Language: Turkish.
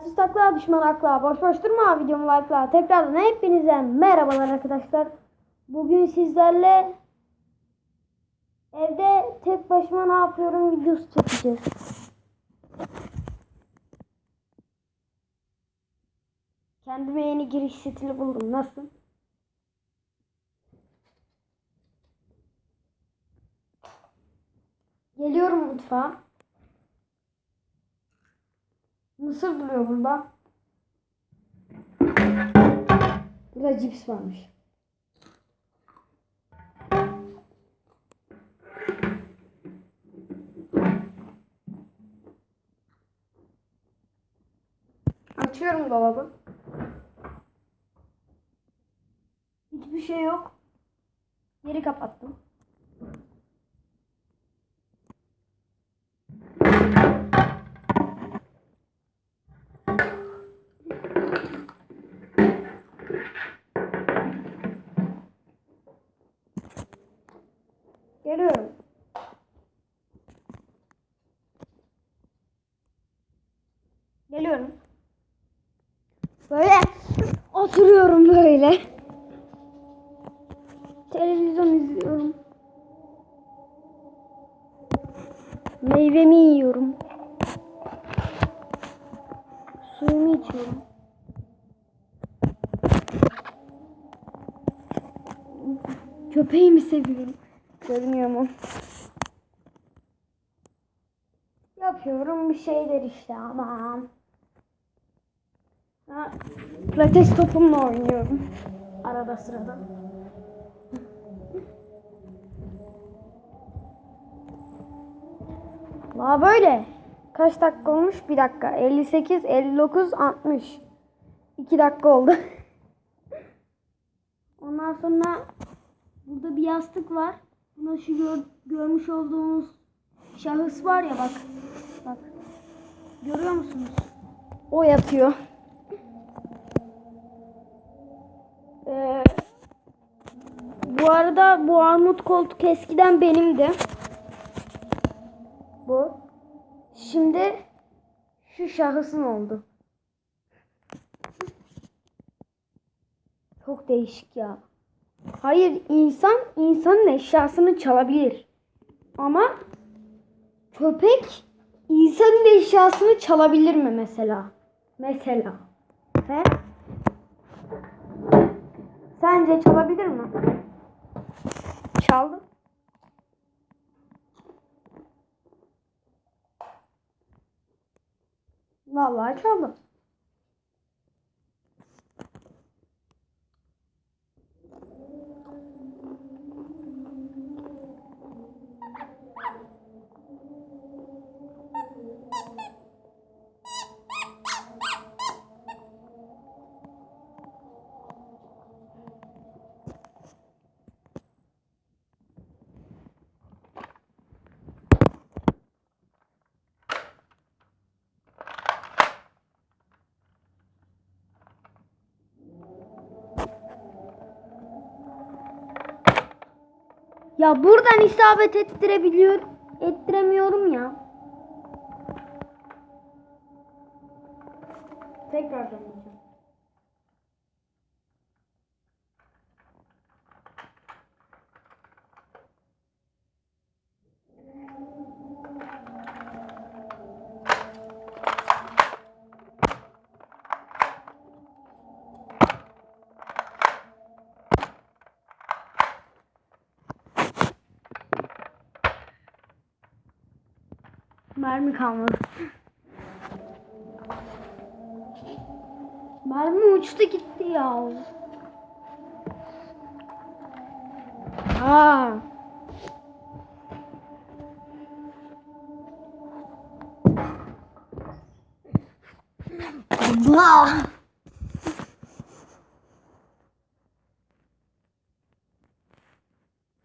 Telsiz takla, düşman akla, boş boş durma, videomu like'la. Tekrardan hepinize merhabalar arkadaşlar. Bugün sizlerle evde tek başıma ne yapıyorum videosu çekeceğiz. Kendime yeni giriş stili buldum. Nasıl? Geliyorum mutfağa. Mısır duruyor burada. Burada cips varmış. Açıyorum dolabı. Hiçbir şey yok. Geri kapattım. Oturuyorum böyle. Televizyon izliyorum. Meyvemi yiyorum. Suyumu içiyorum. Köpeğimi seviyorum. Görünüyor mu? Yapıyorum bir şeyler işte aman. Ha, pilates topumla oynuyorum. Arada sırada. La böyle. Kaç dakika olmuş? Bir dakika. 58, 59, 60. 2 dakika oldu. Ondan sonra burada bir yastık var. Buna şu gör- görmüş olduğunuz şahıs var ya bak. Bak. Görüyor musunuz? O yatıyor. Bu arada bu armut koltuk eskiden benimdi. Bu. Şimdi şu şahısın oldu. Çok değişik ya. Hayır insan insanın eşyasını çalabilir. Ama köpek insanın eşyasını çalabilir mi mesela? Mesela. He? Sence çalabilir mi? Çaldı. Vallahi çaldı. Ya buradan isabet ettirebiliyor, ettiremiyorum ya. Tekrar deneyeceğim. Mermi kalmadı. Mermi uçtu gitti ya. Aa. Allah.